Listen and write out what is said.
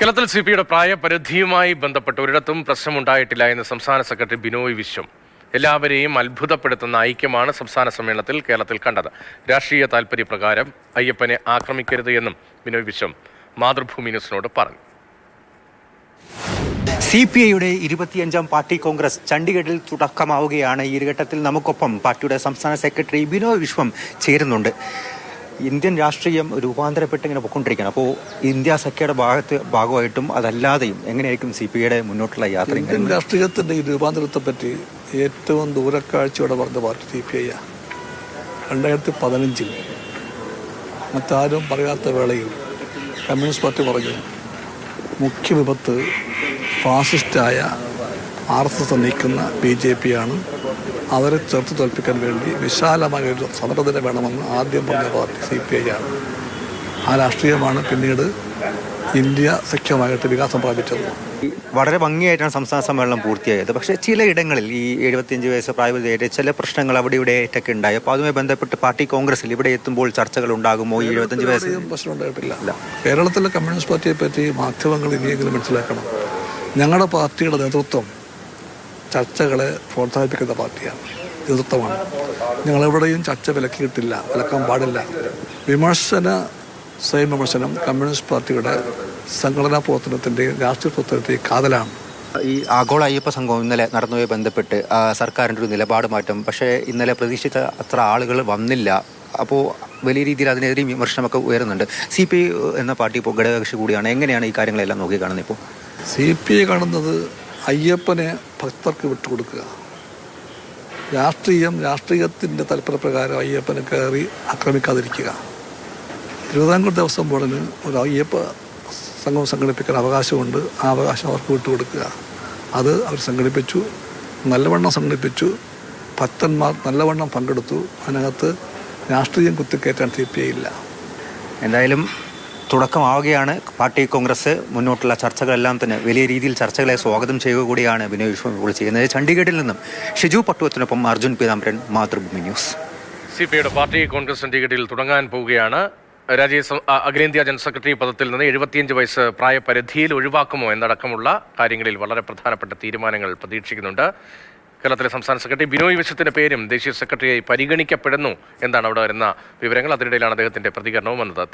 കേരളത്തിൽ സി പിയുടെ പ്രായപരിധിയുമായി ബന്ധപ്പെട്ട് ഒരിടത്തും പ്രശ്നമുണ്ടായിട്ടില്ല എന്ന് സംസ്ഥാന സെക്രട്ടറി ബിനോയ് വിശ്വം. എല്ലാവരെയും അത്ഭുതപ്പെടുത്തുന്ന ഐക്യമാണ് സംസ്ഥാന സമ്മേളനത്തിൽ കേരളത്തിൽ കണ്ടത്. രാഷ്ട്രീയ താൽപര്യപ്രകാരം അയ്യപ്പനെ ആക്രമിക്കരുത് എന്നും ബിനോയ് വിശ്വം മാതൃഭൂമി ന്യൂസിനോട് പറഞ്ഞു. സി പി ഐയുടെ ഇരുപത്തിയഞ്ചാം പാർട്ടി കോൺഗ്രസ് ചണ്ഡീഗഡിൽ തുടക്കമാവുകയാണ്. ഈ ഘട്ടത്തിൽ നമുക്കൊപ്പം പാർട്ടിയുടെ സംസ്ഥാന സെക്രട്ടറി ബിനോയ് വിശ്വം ചേരുന്നുണ്ട്. ഇന്ത്യൻ രാഷ്ട്രീയം രൂപാന്തരപ്പെട്ട് ഇങ്ങനെ പൊയ്ക്കൊണ്ടിരിക്കുകയാണ്. അപ്പോൾ ഇന്ത്യ സഖ്യയുടെ ഭാഗത്ത് ഭാഗമായിട്ടും അതല്ലാതെയും എങ്ങനെയായിരിക്കും സി പി ഐയുടെ മുന്നോട്ടുള്ള യാത്ര ഇന്ത്യൻ രാഷ്ട്രീയത്തിന്റെ ഈ രൂപാന്തരത്തെ പറ്റി ഏറ്റവും ദൂരക്കാഴ്ചയോടെ പറഞ്ഞ പാർട്ടി സി പി ഐ രണ്ടായിരത്തി പതിനഞ്ചിൽ മറ്റാരും പറയാത്ത വേളയിൽ കമ്മ്യൂണിസ്റ്റ് പാർട്ടി പറഞ്ഞു മുഖ്യ വിപത്ത് ഫാസിസ്റ്റായ ആർ എസ് എസ് നയിക്കുന്ന ബി ജെ പി ആണ് അവരെ ചെറുത്ത് തോൽപ്പിക്കാൻ വേണ്ടി വിശാലമായ ഒരു സമരത്തിന് വേണമെന്ന് ആദ്യം പറഞ്ഞ പാർട്ടി സി പി ഐ ആണ്. ആ രാഷ്ട്രീയമാണ് പിന്നീട് ഇന്ത്യ സഖ്യമായിട്ട് വികാസം പ്രാപിച്ചത്. വളരെ ഭംഗിയായിട്ടാണ് സംസ്ഥാന സമ്മേളനം പൂർത്തിയായത്. പക്ഷേ ചില ഇടങ്ങളിൽ ഈ എഴുപത്തിയഞ്ച് വയസ്സ് പ്രായപരിധിയായിട്ട് ചില പ്രശ്നങ്ങൾ അവിടെ ഇവിടെ ആയിട്ടൊക്കെ ഉണ്ടായി. അപ്പോൾ അതുമായി ബന്ധപ്പെട്ട് പാർട്ടി കോൺഗ്രസിൽ ഇവിടെ എത്തുമ്പോൾ ചർച്ചകൾ ഉണ്ടാകുമോ ഈ എഴുപത്തഞ്ച് വയസ്സ് പ്രശ്നം ഉണ്ടായിട്ടില്ല. കേരളത്തിലെ കമ്മ്യൂണിസ്റ്റ് പാർട്ടിയെ പറ്റി മാധ്യമങ്ങൾ ഇനിയെങ്കിലും മനസ്സിലാക്കണം. ഞങ്ങളുടെ പാർട്ടിയുടെ നേതൃത്വം ചർച്ചകളെ പ്രോത്സാഹിപ്പിക്കുന്ന പാർട്ടിയാണ്. നേതൃത്വമാണ്. ഞങ്ങളെവിടെയും ചർച്ച വിലക്കിയിട്ടില്ല വിലക്കാൻ പാടില്ല. വിമർശന സ്വയം വിമർശനം കമ്മ്യൂണിസ്റ്റ് പാർട്ടിയുടെ സംഘടനാ പ്രവർത്തനത്തിന്റെയും രാഷ്ട്രീയ പ്രവർത്തനത്തിന്റെയും കാതലാണ്. ഈ ആഗോള അയ്യപ്പ സംഘം ഇന്നലെ നടന്നുപോയി ബന്ധപ്പെട്ട് സർക്കാരിന്റെ ഒരു നിലപാട് മാറ്റം. പക്ഷേ ഇന്നലെ പ്രതീക്ഷിച്ച അത്ര ആളുകൾ വന്നില്ല. അപ്പോൾ വലിയ രീതിയിൽ അതിനെതിരെയും വിമർശനമൊക്കെ ഉയരുന്നുണ്ട്. സി പി ഐ എന്ന പാർട്ടി ഇപ്പോൾ ഘടകകക്ഷി കൂടിയാണ്. എങ്ങനെയാണ് ഈ കാര്യങ്ങളെല്ലാം നോക്കി കാണുന്നത് ഇപ്പോൾ? സി പി ഐ കാണുന്നത് അയ്യപ്പനെ ഭക്തർക്ക് വിട്ടുകൊടുക്കുക. രാഷ്ട്രീയം രാഷ്ട്രീയത്തിന്റെ താല്പര്യപ്രകാരം അയ്യപ്പനെ കയറി ആക്രമിക്കാതിരിക്കുക. തിരുവിതാംകൂർ ദേവസ്വം ബോർഡിന് ഒരു അയ്യപ്പ സംഘം സംഘടിപ്പിക്കാൻ അവകാശമുണ്ട്. ആ അവകാശം അവർക്ക് വിട്ടുകൊടുക്കുക. അത് അവർ സംഘടിപ്പിച്ചു. നല്ലവണ്ണം സംഘടിപ്പിച്ചു. ഭക്തന്മാർ നല്ലവണ്ണം പങ്കെടുത്തു. അതിനകത്ത് രാഷ്ട്രീയം കുത്തിക്കയറ്റാൻ സി പി ഐ ഇല്ല. എന്തായാലും തുടക്കമാവുകയാണ്. പാർട്ടി കോൺഗ്രസ് മുന്നോട്ടുള്ള ചർച്ചകളെല്ലാം തന്നെ വലിയ രീതിയിൽ ചർച്ചകളെ സ്വാഗതം ചെയ്യുക കൂടിയാണ് ബിനോയ് വിശ്വം ചെയ്യുന്നത്. ചണ്ഡീഗഡിൽ നിന്നും Shiju പട്ടുവത്തിനൊപ്പം Arjun Peethambaran Mathrubhumi news. C P ഐയുടെ പാർട്ടി കോൺഗ്രസ് ചണ്ഡീഗഡിൽ തുടങ്ങാൻ പോവുകയാണ്. രാജ്യ അഖിലേന്ത്യാ ജനറൽ സെക്രട്ടറി പദത്തിൽ നിന്ന് എഴുപത്തിയഞ്ച് വയസ്സ് പ്രായപരിധിയിൽ ഒഴിവാക്കുമോ എന്നടക്കമുള്ള കാര്യങ്ങളിൽ വളരെ പ്രധാനപ്പെട്ട തീരുമാനങ്ങൾ പ്രതീക്ഷിക്കുന്നുണ്ട്. കേരളത്തിലെ സംസ്ഥാന സെക്രട്ടറി ബിനോയ് വിശ്വത്തിന്റെ പേരും ദേശീയ സെക്രട്ടറിയായി പരിഗണിക്കപ്പെടുന്നു എന്നാണ് അവിടെ വരുന്ന വിവരങ്ങൾ. അതിനിടയിലാണ് അദ്ദേഹത്തിന്റെ പ്രതികരണവും വന്നത്.